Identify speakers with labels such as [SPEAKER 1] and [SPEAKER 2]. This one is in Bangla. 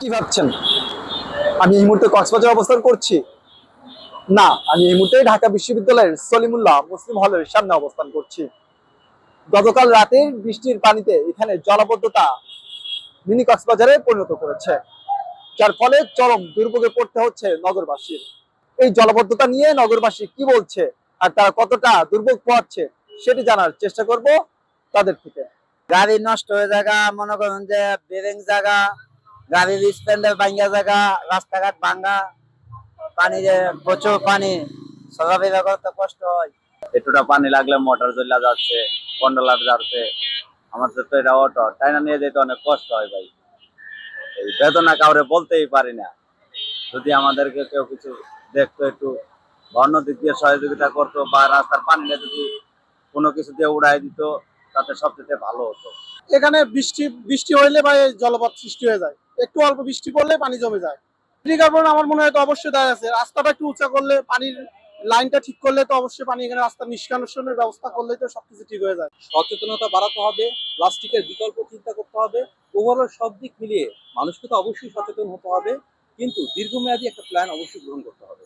[SPEAKER 1] কি ভাবছেন? আমি এই মুহূর্তে কক্সবাজার অবস্থান করছি। না, আমি এই মুহূর্তে ঢাকা বিশ্ববিদ্যালয়ের সলিমুল্লাহ মুসলিম হলের সামনে অবস্থান করছি। গতকাল রাতের বৃষ্টির পানিতে এখানে জলাবদ্ধতা মিনি কক্সবাজারে পরিণত করেছে, যার ফলে চরম দুর্ভোগে পড়তে হচ্ছে নগরবাসীর। এই জলাবদ্ধতা নিয়ে নগরবাসী কি বলছে আর তারা কতটা দুর্ভোগ পোয়াচ্ছে সেটি জানার চেষ্টা করব তাদের থেকে।
[SPEAKER 2] গাড়ি নষ্ট হয়ে জায়গা, মনে করেন যে বেরিং জায়গা গাড়ির স্ট্যান্ডের ভাঙ্গা জায়গা রাস্তাঘাট ভাঙ্গা পানি যে প্রচুর পানি। চলাফেরা করতে কষ্ট হয়।
[SPEAKER 3] একটুটা পানি লাগলে মোটর চলে যাচ্ছে কন্ডলার যাচ্ছে আমাদের তো এটা অটো টাইনা নিয়ে যেতে অনেক কষ্ট হয় ভাই। এই বেদনা কাউরে বলতেই পারি না। যদি আমাদেরকে কেউ কিছু দেখতো একটু অন্য দিক দিয়ে সহযোগিতা করতো বা রাস্তার পানিটা যদি কোনো কিছু দিয়ে উড়াই দিত তাতে সবচেয়ে ভালো হতো।
[SPEAKER 4] এখানে বৃষ্টি বৃষ্টি হইলে বা এই জলপথ সৃষ্টি হয়ে যায়। একটু অল্প বৃষ্টি পড়লে পানি জমে যায়। কার্বন আমার মনে হয় তো অবশ্যই দায় আছে। রাস্তাটা একটু উঁচা করলে পানির লাইনটা ঠিক করলে তো অবশ্যই পানি এখানে রাস্তা নিষ্কাশনের ব্যবস্থা করলে তো সবকিছু ঠিক হয়ে যায়।
[SPEAKER 5] সচেতনতা বাড়াতে হবে, প্লাস্টিকের বিকল্প চিন্তা করতে হবে ওভারঅল সব দিক মিলিয়ে মানুষকে তো অবশ্যই সচেতন হতে হবে, কিন্তু দীর্ঘমেয়াদী একটা প্ল্যান অবশ্যই গ্রহণ করতে হবে।